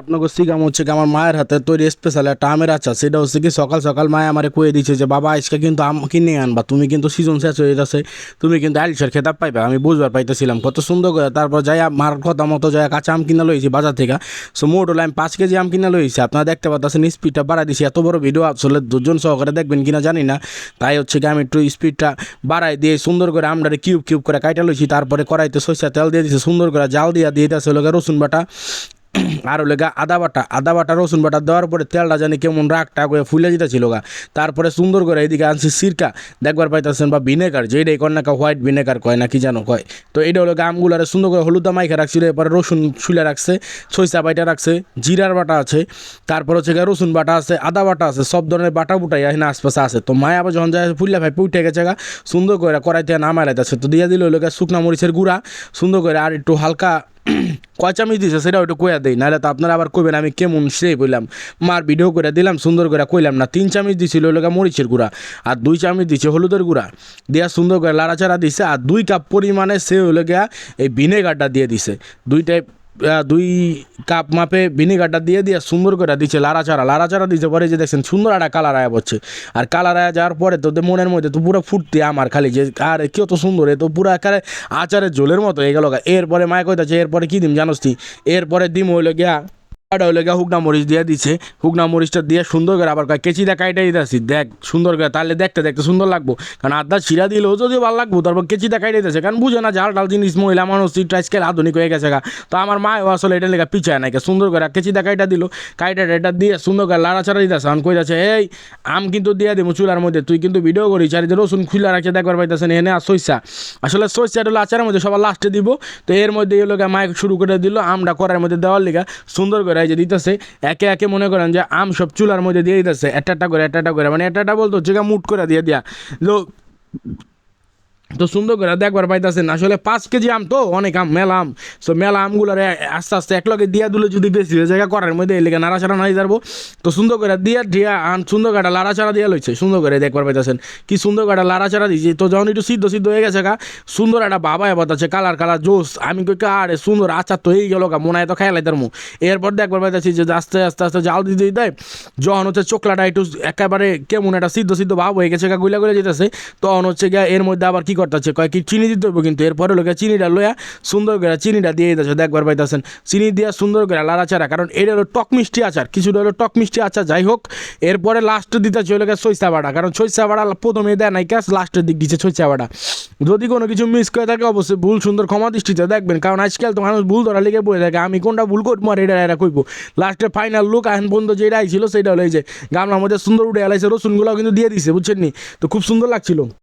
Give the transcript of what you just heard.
আপনাকে শিখাম হচ্ছে কি, আমার মায়ের হাতে তৈরি স্পেশাল একটা আমের আচার, সেটা হচ্ছে কি সকাল সকাল মায়ে আমারে কয়ে দিচ্ছে যে, বাবা, আজকে কিন্তু আম কিনে আনবা, তুমি কিন্তু সিজন শেষ হয়ে যাচ্ছে তুমি কিন্তু আইলিশের খেতাব পাইবা। আমি বুঝবার পাইতেছিলাম, কত সুন্দর করে। তারপর যাই মার কথা মতো যাই কাঁচা আম কিনা লইছি বাজার থেকে। সো মোট হলো আমি পাঁচ কেজি আম কিনা লইছি। আপনারা দেখতে পাচ্ছেন স্পিডটা বাড়াই দিছি। এত বড় ভিডিও আসলে দুজন সহকারে দেখবেন কিনা জানি না। তাই হচ্ছে কি আমি একটু স্পিডটা বাড়াই দিয়ে সুন্দর করে আমটারে কিউব কিউব করে কাইটা লইছি। তারপরে কড়াইতে সরিষা তেল দিয়ে দিছি, সুন্দর করে জাল দিয়ে দিয়ে দিয়েছে লোকে রসুন বাটা। আর হলে গা আদা বাটা আদা বাটা, রসুন বাটা দেওয়ার পরে তেলটা জানি কেমন রাগ টাক হয়ে ফুলে যেতেছিল গা। তারপরে সুন্দর করে এইদিকে আনছি সিরকা। দেখবার পাইতেছেন বা ভিনেগার, যেটাই কয় না হোয়াইট ভিনেগার কয় না কি জানো কয়। তো এটা হলো আমগুলারে সুন্দর করে হলুদা মাইখা রাখছিল, এরপরে রসুন শুলে রাখছে, সরিষা বাইটা রাখছে, জিরার বাটা আছে, তারপর হচ্ছে গা রসুন বাটা আছে, আদা বাটা আছে, সব ধরনের বাটা বুটাই এখানে আশপাশে আছে। তো মায় আবার যখন যায় ফুললে ভাই উঠে গেছে গা, সুন্দর করে কড়াইতে লাইতেছে। তো দিয়ে দিল হলো গা শুকনা মরিচের গুঁড়া, সুন্দর করে আর একটু হালকা কয় চামচ দিছে সেটা ওইটা কইয়া দেই, নাহলে তো আপনারা আবার কইবেন আমি কেমন সেই বললাম মার ভিডিও করে দিলাম, সুন্দর করে কইলাম না, তিন চামচ দিছিল লোকা মরিচের গুঁড়া, আর দুই চামচ দিছে হলুদের গুঁড়া। দিয়া সুন্দর করে লাড়াচাড়া দিছে, আর দুই কাপ পরিমাণে সে হলো এই ভিনেগারটা দিয়ে দিছে। দুইটাই দুই কাপ মাপে ভিনেগারটা দিয়ে দিয়ে সুন্দর করে দিচ্ছে লাড়াচাড়া লাড়াচাড়া দিচ্ছে পরে যে দেখছেন সুন্দর একটা কালার আয়া পড়ছে। আর কালার আয়া যাওয়ার পরে তো মনের মধ্যে তো পুরো ফুটতে আমার খালি যে, আর কেউ তো সুন্দর, এ তো পুরো একারে আচারের ঝোলের মতো এগুলো গেল এরপরে মায় কইতাছে, এরপরে কী দিম জানোস তুই এরপরে দিম হইল গিয়া এটা হইল গিয়া হুকনা মরিচ দিয়ে দিছে। হুকনা মরিচটা দিয়ে সুন্দর করে আবার কয় কেচিটা কাইটা দিতেছি দেখ, সুন্দর করে, তাহলে দেখতে দেখতে সুন্দর লাগবো। কারণ আদা ছিঁড়া দিলেও যদি ভালো লাগবো, তারপর কেচিটা কাইটা দিতেছে কারণ বুঝে না ঝাল ডাল জিনিস মহিলা মানুষ আজকাল আধুনিক হয়ে গেছে গা। তো আমার মা আসলে এটা লেগে পিছায় নাকি সুন্দর করে কেচিটা কাইটা দিল। কাইটা এটা দিয়ে সুন্দর করে লাড়াচাড়া দিতেছে আমি কই যাচ্ছে এই, আম কিন্তু দিয়ে দিব চুলার মধ্যে। তুই কিন্তু ভিডিও করিস, আর রসুন খুলে রাখছে, দেখবার পাইতেছেন, এনে আর সইসা। আসলে সইসা হলো আচারের মধ্যে সবার লাস্টে দিব। তো এর মধ্যে এই লোক মাইক শুরু করে দিল, আমটা করার মধ্যে দেওয়ার লিগা সুন্দর করে এই যে দিতেছে, একে একে মনে করেন যে আম সব চুলার মধ্যে দিয়ে দিতেছে একটা একটা করে একটা একটা করে মানে একটা একটা বলতো হচ্ছে মুট করে দিয়ে দিয়া। লোক তো সুন্দর করে দেখবার পাইতেছেন। আসলে পাঁচ কেজি আম তো, অনেক আম, মেলা আম। সো মেলা আমগুলোরে আস্তে আস্তে এক লগে দিয়া দিলে যদি বেশি হয়ে জায়গা করার মধ্যে এলাকা নাড়াচাড়া নাই যাব তো সুন্দর করে দিয়া দিয়া আম সুন্দর করে লাড়াচাড়া দিয়া লইছে। সুন্দর করে দেখবার পাইতেছেন। কি সুন্দর করে লাড়াচাড়া দিয়েছে তো যখন একটু সিদ্ধ সিদ্ধ হয়ে গেছে গা, সুন্দর একটা বাবা এবার আছে কালার কালার, জোস। আমি কই আরে সুন্দর আচার তো হয়ে গেল গা, মনে হয় তো খেয়ালাই তার মুখ এরপর দেখবার পাইতেছি যে আস্তে আস্তে আস্তে জাল দিতে দিতে যখন হচ্ছে চোখলাটা একটু একেবারে কেমন একটা সিদ্ধ সিদ্ধ ভাব হয়ে গেছে গা, গুলা গুলা যেতেছে, তখন হচ্ছে গিয়া এর মধ্যে আবার কি করতেছে। কয় কি চিনি দিতে হবে কিন্তু? এরপরে লোকে চিনিটা লইয়া সুন্দর করে চিনিটা দিয়ে দিতেছে। দেখবার পাইতেছেন। চিনি দিয়া সুন্দর করে লাড়াচাড়া, কারণ এটা হলো টক মিষ্টি আচার, কিছুটা হলো টক মিষ্টি আচার, যাই হোক। এরপরে লাস্টে দিতে চলে গেছে সইসা বাড়া কারণ সইসা বাড়া প্রথমে দেয় নাই ক্যাশ লাস্টের দিক দিচ্ছে সইসা বাড়া যদি কোনো কিছু মিস করে থাকে, অবশ্যই ভুল সুন্দর ক্ষমা দৃষ্টিতে দেখবেন, কারণ আজকাল তো মানুষ ভুল ধরা লেগে বয়ে থাকে। আমি কোনটা ভুল করব আর এটা এরা কইবো। লাস্টে ফাইনাল লুক এখন পর্যন্ত যেটা ছিল, সেটা হলো এই যে গামলার মধ্যে সুন্দর উঠে এলাইছে রসুনগুলো কিন্তু দিয়ে দিছে, বুঝছেন নি? তো খুব সুন্দর লাগছিল।